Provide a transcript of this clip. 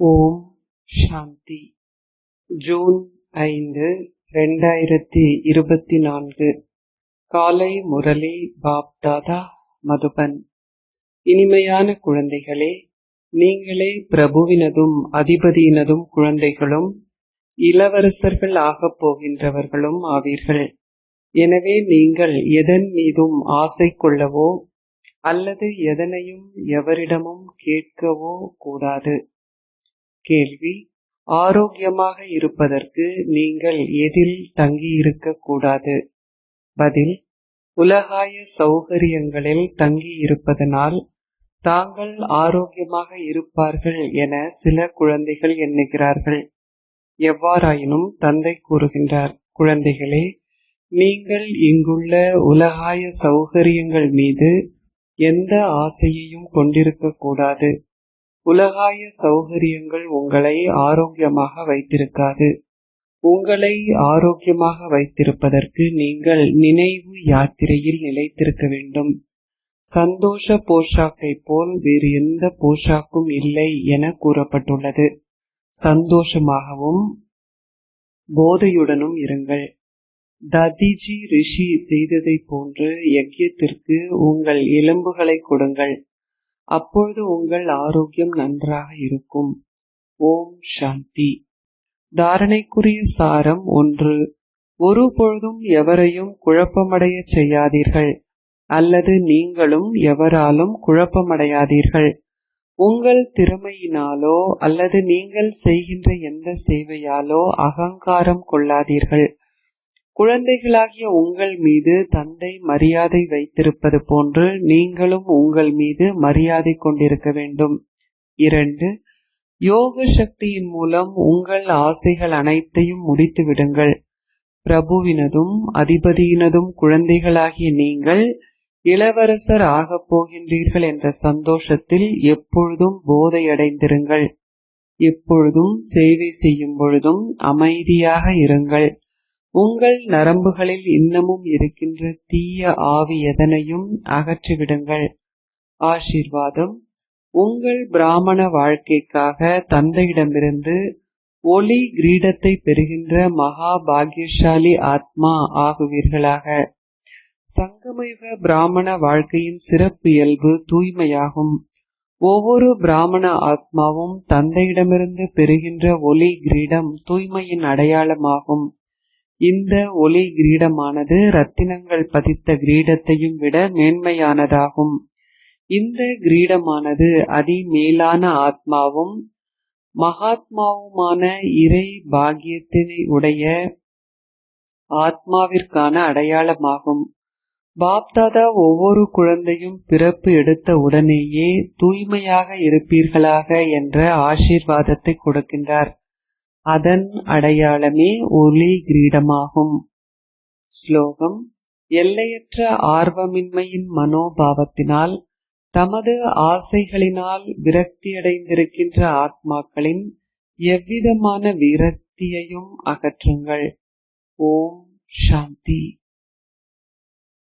ஓம் சாந்தி. June ஐந்து ரெண்டாயிரத்தி இருபத்தி நான்கு. காலை முரளி பாப் தாதா மதுபன். இனிமையான குழந்தைகளே நீங்களே பிரபுவினதும் அதிபதியினதும் குழந்தைகளும் இளவரசர்கள் ஆகப் போகின்றவர்களும் ஆவீர்கள். எனவே நீங்கள் எதன் மீதும் ஆசை கொள்ளவோ அல்லது எதனையும் எவரிடமும் கேட்கவோ கூடாது. கேள்வி. ஆரோக்கியமாக இருப்பதற்கு நீங்கள் எதில் தங்கியிருக்க கூடாது பதில் உலகாய சௌகரியங்களில் தங்கியிருப்பதனால் தாங்கள் ஆரோக்கியமாக இருப்பார்கள் என சில குழந்தைகள் எண்ணுகிறார்கள். எவ்வாறாயினும் தந்தை கூறுகின்றார் குழந்தைகளே நீங்கள் இங்குள்ள உலகாய சௌகரியங்கள் மீது எந்த ஆசையையும் கொண்டிருக்க கூடாது உலகாய சௌகரியங்கள் உங்களை ஆரோக்கியமாக வைத்திருக்காது. உங்களை ஆரோக்கியமாக வைத்திருப்பதற்கு நீங்கள் நினைவு யாத்திரையில் நிலைத்திருக்க வேண்டும். சந்தோஷ போஷாக்கை போல் வேறு எந்த போஷாக்கும் இல்லை என கூறப்பட்டுள்ளது. சந்தோஷமாகவும் போதையுடனும் இருங்கள். ததிஜி ரிஷி செய்ததை போன்று யஜ்யத்திற்கு உங்கள் எலும்புகளை கொடுங்கள். அப்பொழுது உங்கள் ஆரோக்கியம் நன்றாக இருக்கும். ஓம் சாந்தி. தாரணைக்குரிய சாரம் ஒன்று. ஒரு பொழுதும் எவரையும் குழப்பமடைய செய்யாதீர்கள். அல்லது நீங்களும் எவராலும் குழப்பமடையாதீர்கள். உங்கள் திறமையினாலோ அல்லது நீங்கள் செய்கின்ற எந்த சேவையாலோ அகங்காரம் கொள்ளாதீர்கள். குழந்தைகளாகிய உங்கள் மீது தந்தை மரியாதை வைத்திருப்பது போன்று நீங்களும் உங்கள் மீது மரியாதை கொண்டிருக்க வேண்டும். இரண்டு யோக சக்தியின் மூலம் உங்கள் ஆசைகள் அனைத்தையும் முடித்து விடுங்கள். பிரபுவினதும் அதிபதியினதும் குழந்தைகளாகிய நீங்கள் இளவரசர் ஆகப் போகின்றீர்கள் என்ற சந்தோஷத்தில் எப்பொழுதும் போதையடைந்திருங்கள். எப்பொழுதும் சேவை செய்யும் பொழுதும் அமைதியாக இருங்கள். உங்கள் நரம்புகளில் இன்னமும் இருக்கின்ற தீய ஆவி எதனையும் அகற்றிவிடுங்கள். ஆசீர்வாதம். உங்கள் பிராமண வாழ்க்கைக்காக தந்தையிடமிருந்து ஒளி கிரீடத்தை பெறுகின்ற மகா பாகியசாலி ஆத்மா ஆகுவீர்களாக. சங்கமயுக பிராமண வாழ்க்கையின் சிறப்பு இயல்பு தூய்மையாகும். ஒவ்வொரு பிராமண ஆத்மாவும் தந்தையிடமிருந்து பெறுகின்ற ஒளி கிரீடம் தூய்மையின் அடையாளமாகும். இந்த ஒளி கிரீடமானது ரத்தினங்கள் பதித்த கிரீடத்தையும் விட மேன்மையானதாகும். இந்த கிரீடமானது அதிமேலான ஆத்மாவும் மகாத்மாவுமான இறை பாகியத்தினை உடைய ஆத்மாவிற்கான அடையாளமாகும். பாப்தாதா ஒவ்வொரு குழந்தையும் பிறப்பு எடுத்த உடனேயே தூய்மையாக இருப்பீர்களாக என்ற ஆசீர்வாதத்தை கொடுக்கின்றார். அதன் அடையாளமே ஒளி கிரீடமாகும். ஸ்லோகம். எல்லையற்ற ஆர்வமின்மையின் மனோபாவத்தினால் தமது ஆசைகளினால் விரக்தியடைந்திருக்கின்ற ஆத்மாக்களின் எவ்விதமான விரக்தியையும் அகற்றுங்கள். ஓம் சாந்தி.